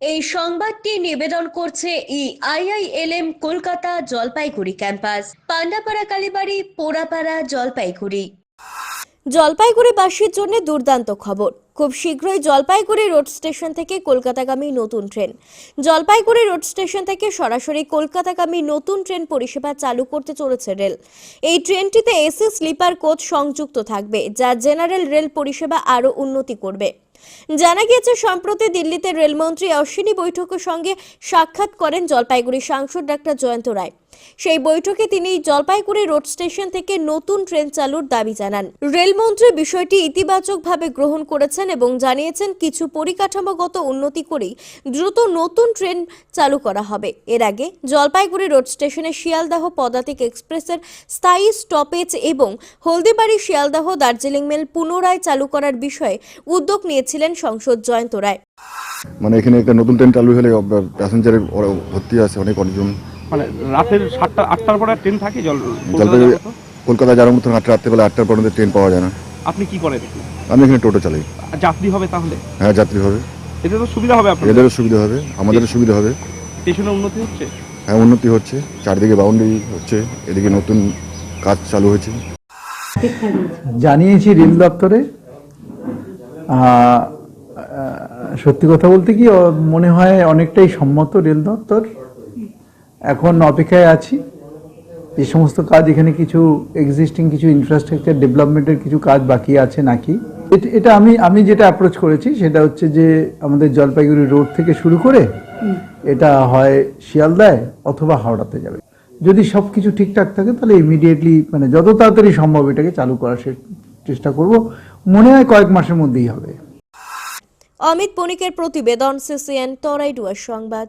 এই সংবাদটি নিবেদন করছে ই আইআইএলএম কলকাতা জলপাইগুড়ি ক্যাম্পাস। পান্ডাপাড়া কালীবাড়ি, পোড়াপাড়া জলপাইগুড়ি। জলপাইগুড়িবাসীর জন্য দুর্দান্ত খবর। খুব শীঘ্রই জলপাইগুড়ি রোড স্টেশন থেকে কলকাতাগামী নতুন ট্রেন। জলপাইগুড়ি রোড স্টেশন থেকে সরাসরি কলকাতাগামী নতুন ট্রেন পরিষেবা চালু করতে চলেছে রেল। এই ট্রেনটিতে এসি, স্লিপার কোচ সংযুক্ত থাকবে, যা জেনারেল রেল পরিষেবা আরও উন্নতি করবে। জানা গিয়েছে, সম্প্রতি দিল্লিতে রেলমন্ত্রী অশ্বিনী বৈঠকের সঙ্গে সাক্ষাৎ করেন জলপাইগুড়ি সাংসদ ডাক্তার জয়ন্ত রায়। সেই বৈঠকে তিনি জলপাইগুড়ি রোড স্টেশন থেকে নতুন ট্রেন চালুর দাবি জানান। রেলমন্ত্রী বিষয়টি ইতিবাচকভাবে গ্রহণ করেছেন এবং জানিয়েছেন, কিছু পরিকাঠামোগত উন্নতি করেই দ্রুত নতুন ট্রেন চালু করা হবে। এর আগে জলপাইগুড়ি রোড স্টেশনে শিয়ালদাহ পদাতিক এক্সপ্রেসের স্থায়ী স্টপেজ এবং হলদিবাড়ি শিয়ালদাহ দার্জিলিং মেল পুনরায় চালু করার বিষয়ে উদ্যোগ নিয়েছিলেন সংসদ জয়ন্ত রায়। মানে এখানে একটা নতুন ট্রেন চালু হলে প্যাসেঞ্জারের ভর্তি আছে অনেক অনেকজন। মানে রাতের সাতটা আটটার পরে ট্রেন থাকে জল জলপাইগুড়ি কলকাতা যাওয়ার মতন আটটা রাত্রেবেলা আটটার পর্যন্ত ট্রেন পাওয়া যায় না। আপনি কি করেন আমি এখানে টোটো চালাই। যাত্রী হবে তাহলে? হ্যাঁ যাত্রী হবে। এতে তো সুবিধা হবে আপনাদের? এদেরও সুবিধা হবে আমাদেরও সুবিধা হবে। স্টেশনের উন্নতি হচ্ছে? হ্যাঁ উন্নতি হচ্ছে। চারদিকে বাউন্ডারি হচ্ছে। এদিকে নতুন কাজ চালু হয়েছে। জানিয়েছি রেল দপ্তরে সত্যি কথা বলতে কি মনে হয় অনেকটাই সম্মত রেল দপ্তর এখন অপেক্ষায় আছি। যে সমস্ত কাজ এখানে কিছু এক্সিস্টিং কিছু ইনফ্রাস্ট্রাকচার ডেভেলপমেন্টের কিছু কাজ বাকি আছে নাকি? এট- আমি আমি যেটা অ্যাপ্রোচ করেছি সেটা হচ্ছে যে আমাদের জলপাইগুড়ি রোড থেকে শুরু করে এটা হয় শিয়ালদায় অথবা হাওড়াতে যাবে। যদি সব কিছু ঠিকঠাক থাকে তাহলে ইমিডিয়েটলি মানে যত তাড়াতাড়ি সম্ভব এটাকে চালু করার সে- চেষ্টা করব। মনে হয় কয়েক মাসের মধ্যেই হবে। অমিত বণিকের প্রতিবেদন সিসিএন তরাইডুয়ার সংবাদ।